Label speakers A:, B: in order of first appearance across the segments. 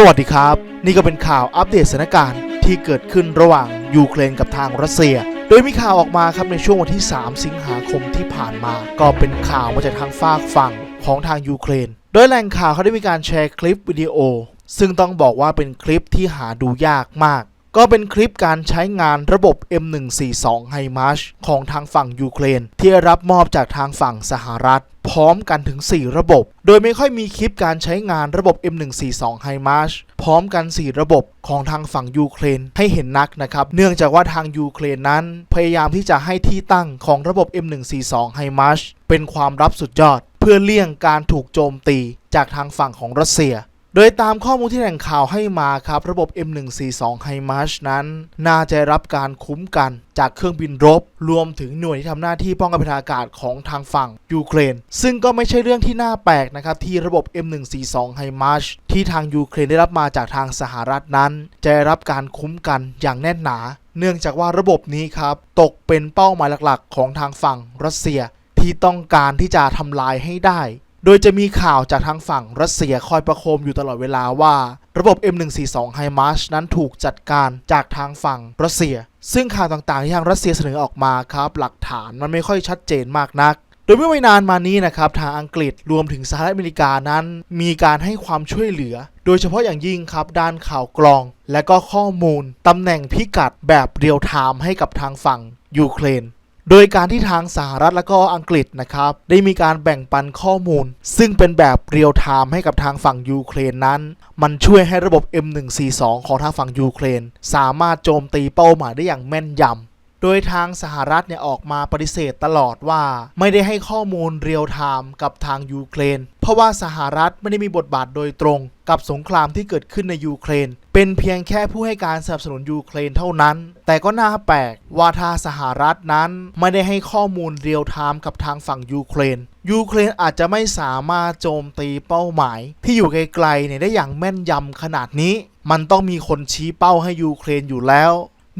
A: สวัสดีครับ นี่ก็เป็นข่าวอัปเดตสถานการณ์ที่เกิดขึ้นระหว่างยูเครนกับทางรัสเซีย โดยมีข่าวออกมาครับในช่วงวันที่ 3 สิงหาคมที่ผ่านมา ก็เป็นข่าวมาจากทางฝากฝั่งของทางยูเครน โดยแหล่งข่าวเขาได้มีการแชร์คลิปวิดีโอ ซึ่งต้องบอกว่าเป็นคลิปที่หาดูยากมาก ก็เป็นคลิปการใช้งานระบบ M142 HIMARS ของทางฝั่งยูเครน ที่รับมอบจากทางฝั่งสหรัฐ พร้อมกันถึง 4 ระบบ โดยไม่ค่อยมีคลิปการใช้งานระบบ M142 HIMARS พร้อมกัน 4 ระบบของทางฝั่งยูเครนให้เห็นนักนะครับ เนื่องจากว่าทางยูเครนนั้น พยายามที่จะให้ที่ตั้งของระบบ M142 HIMARS เป็นความลับสุดยอด เพื่อเลี่ยงการถูกโจมตีจากทางฝั่งของรัสเซีย โดยตามข้อมูลที่แหล่งข่าวให้มาครับ ระบบ M142 HIMARS นั้น น่าจะรับการคุ้มกันจากเครื่องบินรบ รวมถึงหน่วยที่ทำหน้าที่ป้องกันทางอากาศของทางฝั่งยูเครน ซึ่งก็ไม่ใช่เรื่องที่น่าแปลกนะครับ ที่ระบบ M142 HIMARS ที่ทางยูเครนได้รับมาจากทางสหรัฐนั้น จะรับการคุ้มกันอย่างแน่นหนา เนื่องจากว่าระบบนี้ครับตกเป็นเป้าหมายหลักๆ ของทางฝั่งรัสเซีย ที่ต้องการที่จะทำลายให้ได้ โดยจะมีข่าวจากทางฝั่งรัสเซียคอยประโคมอยู่ตลอดเวลาว่า ระบบ M142 HIMARS นั้นถูกจัดการจากทางฝั่งรัสเซีย ซึ่งข่าวต่างๆที่ทางรัสเซียเสนอออกมาครับหลักฐานมันไม่ค่อยชัดเจนมากนักโดยเมื่อไม่นานมานี้นะครับทางอังกฤษรวมถึงสหรัฐอเมริกานั้น มีการให้ความช่วยเหลือ โดยเฉพาะอย่างยิ่งครับด้านข่าวกรอง และก็ข้อมูลตำแหน่งพิกัดแบบเรียลไทม์ให้กับทางฝั่งยูเครน โดยการที่ทางสหรัฐและก็อังกฤษนะครับ ได้มีการแบ่งปันข้อมูล ซึ่งเป็นแบบเรียลไทม์ให้กับทางฝั่งยูเครนนั้น มันช่วยให้ระบบ M142 ของทางฝั่งยูเครน สามารถโจมตีเป้าหมายได้อย่างแม่นยำโดยทางสหรัฐเนี่ยออกมาปฏิเสธตลอดว่า ไม่ได้ให้ข้อมูลเรียลไทม์กับทางยูเครน เพราะว่าสหรัฐไม่ได้มีบทบาทโดยตรงกับสงครามที่เกิดขึ้นในยูเครน เป็นเพียงแค่ผู้ให้การสนับสนุนยูเครนเท่านั้น แต่ก็น่าแปลกว่าทางสหรัฐนั้นไม่ได้ให้ข้อมูลเรียลไทม์กับทางฝั่งยูเครนยูเครนอาจจะไม่สามารถโจมตีเป้าหมาย ที่อยู่ไกลๆเนี่ยได้อย่างแม่นยำขนาดนี้ มันต้องมีคนชี้เป้าให้ยูเครนอยู่แล้ว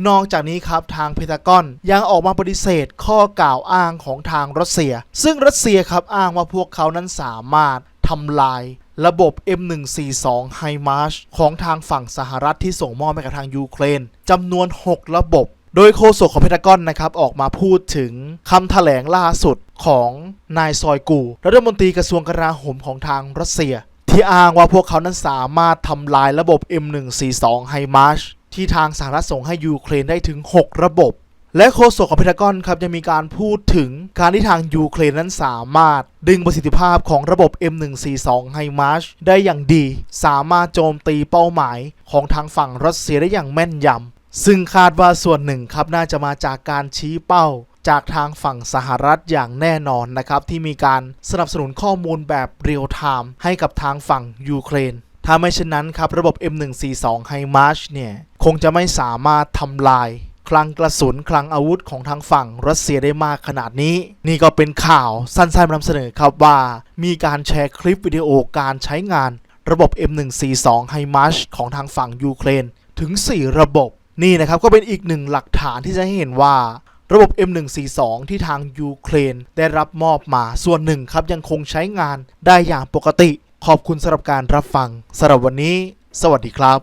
A: นอกจากนี้ครับทางเพนทากอนยังออกมาปฏิเสธข้อกล่าวอ้างของทางรัสเซีย ซึ่งรัสเซียครับอ้างว่าพวกเขานั้นสามารถทำลาย ระบบ M142 HIMARS ของทางฝั่งสหรัฐที่ส่งมอบให้กับทางยูเครนจำนวน 6 ระบบ โดยโฆษกของเพนทากอนนะครับ ออกมาพูดถึงคำแถลงล่าสุดของนายซอยกู รัฐมนตรีกระทรวงกลาโหมของทางรัสเซีย ที่อ้างว่าพวกเขานั้นสามารถทำลายระบบ M142 HIMARS ที่ทางสหรัฐส่งให้ยูเครนได้ถึง 6 ระบบ และโฆษกของเพนทากอนครับยังมีการพูดถึงการที่ทางยูเครนนั้นสามารถดึงประสิทธิภาพของระบบ M142 HIMARS ได้อย่างดี สามารถโจมตีเป้าหมายของทางฝั่งรัสเซียได้อย่างแม่นยำ ซึ่งคาดว่าส่วนหนึ่งครับน่าจะมาจากการชี้เป้าจากทางฝั่งสหรัฐอย่างแน่นอนนะครับ ที่มีการสนับสนุนข้อมูลแบบเรียลไทม์ให้กับทางฝั่งยูเครน ถ้าไม่เช่นนั้นครับระบบ M142 HIMARS เนี่ยคงจะไม่สามารถทำลาย คลังกระสุนคลังอาวุธของทางฝั่งรัสเซียได้มากขนาดนี้ นี่ก็เป็นข่าวสั้นๆนำเสนอครับว่า มีการแชร์คลิปวิดีโอการใช้งาน ระบบ M142 HIMARS ของทางฝั่งยูเครนถึง 4 ระบบ นี่นะครับก็เป็นอีกหนึ่งหลักฐานที่จะให้เห็นว่าระบบ M142 ที่ทางยูเครนได้รับมอบมาส่วนหนึ่งครับยังคงใช้งานได้อย่างปกติ ขอบคุณสำหรับการรับฟังสำหรับวันนี้ สวัสดีครับ